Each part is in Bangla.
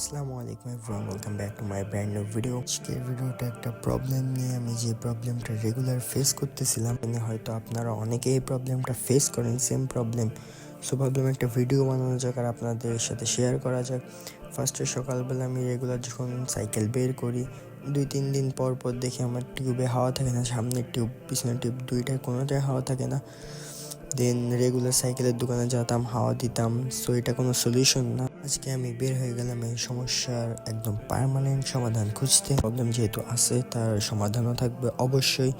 আসসালামু আলাইকুম everyone welcome back to my brand new video আজকের ভিডিওটা একটা প্রবলেম নিয়ে আমি যে প্রবলেমটা রেগুলার ফেস করতেছিলাম মানে হয়তো আপনারা অনেকে এই প্রবলেমটা ফেস করেন সেম প্রবলেম সো ভাবলাম একটা ভিডিও বানানো যাক আর আপনাদের সাথে শেয়ার করা যাক। ফার্স্টে সকালবেলা আমি রেগুলার যখন সাইকেল বের করি, দুই, তিন দিন পর পর দেখি আমার টিউবে হাওয়া থাকে না সামনের টিউব পিছনের টিউব দুইটায় কোনোটাই হাওয়া থাকে না। দেন রেগুলার সাইকেলের দোকানে যেতাম, হাওয়া দিতাম সো এটা কোনো সলিউশন না। আজকে আমি বের হয়ে গেলাম এই সমস্যার একদম পার্মানেন্ট সমাধান খুঁজতে। প্রবলেম যেহেতু আছে, তার সমাধানও থাকবে অবশ্যই।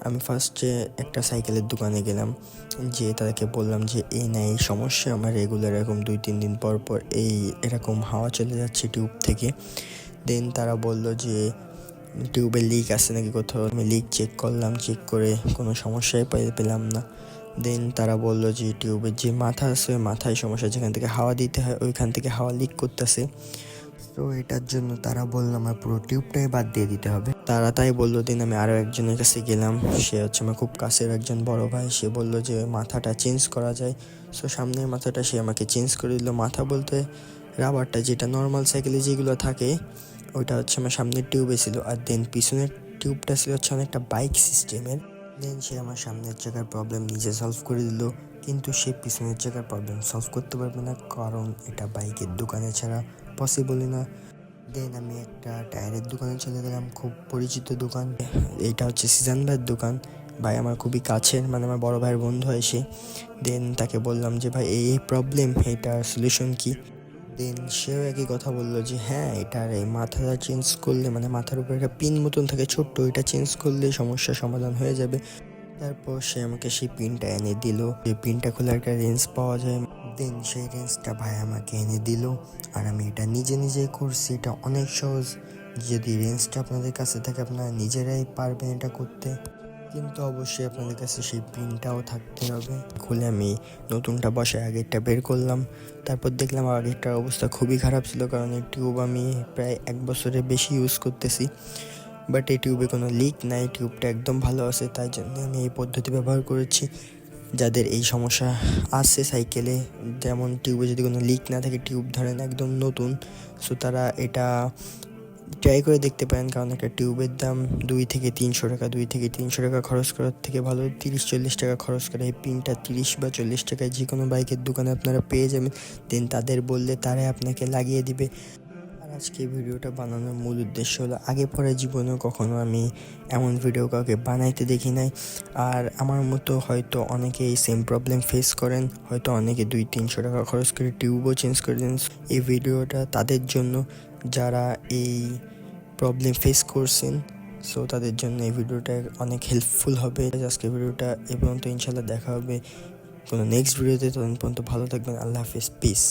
আমি ফার্স্টে একটা সাইকেলের দোকানে গেলাম, যে তাদেরকে বললাম যে, এই না, এই সমস্যা, আমার রেগুলার এরকম দুই, তিন দিন পর পর এই এরকম হাওয়া চলে যাচ্ছে টিউব থেকে। দেন তারা বলল যে টিউবে লিক আছে নাকি কোথাও? আমি লিক চেক করলাম চেক করে কোনো সমস্যাই পাই- পেলাম না। দেন তারা বলল যে টিউবের যে মাথা আছে ওই মাথায় সমস্যা, যেখান থেকে হাওয়া দিতে হয় ওইখান থেকে হাওয়া লিক করতেছে। তো এটার জন্য তারা বলল, আমার পুরো টিউবটাই বাদ দিয়ে দিতে হবে। তারা তাই বলল, দিন আমি আরও একজনের কাছে গেলাম। সে হচ্ছে আমার খুব কাছের একজন বড় ভাই। সে বলল যে মাথাটা চেঞ্জ করা যায়। সো সামনের মাথাটা সে আমাকে চেঞ্জ করে দিল। মাথা বলতে রাবারটা যেটা নর্মাল সাইকেলে যেগুলো থাকে ওইটা হচ্ছে আমার সামনের টিউবে ছিল। আর দেন পিছনের টিউবটা ছিল হচ্ছে অনেকটা বাইক সিস্টেমের দেন সে আমার সামনের জায়গার প্রবলেম নিজে সলভ করে দিল। কিন্তু সে পিছনের জায়গার প্রবলেম সলভ করতে পারবে না, কারণ এটা বাইকের দোকানে ছাড়া পসিবলই না। দেন আমি একটা টায়ারের দোকানে চলে গেলাম, খুব পরিচিত দোকান। এটা হচ্ছে সিজন ভাইয়ের দোকান। ভাই আমার খুবই কাছের মানে আমার বড় ভাইয়ের বন্ধু হয় সে। দেন তাকে বললাম যে, ভাই, এই প্রবলেম এইটার সলিউশন কি? দেন সেও একই কথা বলল যে হ্যাঁ এটার এই মাথাটা চেঞ্জ করলে মানে মাথার উপরে একটা পিন মতন থাকে ছোট্ট ওইটা চেঞ্জ করলে সমস্যার সমাধান হয়ে যাবে। তারপর সে আমাকে সেই পিনটা এনে দিল। যে পিনটা খোলার একটা রেঞ্জ পাওয়া যায়। দেন সেই রেঞ্জটা ভাই আমাকে এনে দিল। আর আমি এটা নিজে নিজেই করছি, এটা অনেক সহজ। যদি রেঞ্জটা আপনাদের কাছে থাকে, আপনারা নিজেরাই পারবেন এটা করতে। কিন্তু অবশ্যই আপনাদের কাছে সেই পিনটাও থাকতে হবে। খুলে আমি নতুনটা বসে আগেরটা বের করলাম। তারপর দেখলাম আগেরটার অবস্থা খুবই খারাপ ছিল কারণ এই টিউব আমি প্রায় এক বছরের বেশি ইউজ করতেছি। বাট এই টিউবে কোনো লিক নাই, টিউবটা একদম ভালো আছে, তাই জন্য আমি এই পদ্ধতি ব্যবহার করেছি। যাদের এই সমস্যা আছে সাইকেলে যেমন টিউবে যদি কোনো লিক না থাকে, টিউব ধরেন একদম নতুন সো তারা এটা ট্রাই করে দেখতে পারেন, কারণ একটা টিউবের দাম দুই থেকে তিনশো টাকা, দুই থেকে তিনশো টাকা খরচ করার থেকে ভালো, তিরিশ, চল্লিশ টাকা খরচ করে। এই পিনটা তিরিশ বা চল্লিশ টাকায় যে কোনো বাইকের দোকানে আপনারা পেয়ে যাবেন। দেন তাদের বললে তারাই আপনাকে লাগিয়ে দিবে। আর আজকে ভিডিওটা বানানোর মূল উদ্দেশ্য হলো, আগে পরে জীবনে কখনো আমি এমন ভিডিও কাউকে বানাইতে দেখি নাই। আর আমার মতো হয়তো অনেকে এই সেম প্রবলেম ফেস করেন, হয়তো অনেকে দুই, তিনশো টাকা খরচ করে টিউবও চেঞ্জ করে দেন। এই ভিডিওটা তাদের জন্য যারা এই প্রবলেম ফেস করছেন সো তাদের জন্য এই ভিডিওটা অনেক হেল্পফুল হবে। আজকে ভিডিওটা এ পর্যন্ত ইনশাল্লাহ দেখা হবে কোনো নেক্সট ভিডিওতে তখন পর্যন্ত ভালো থাকবেন, আল্লাহ হাফিজ পিস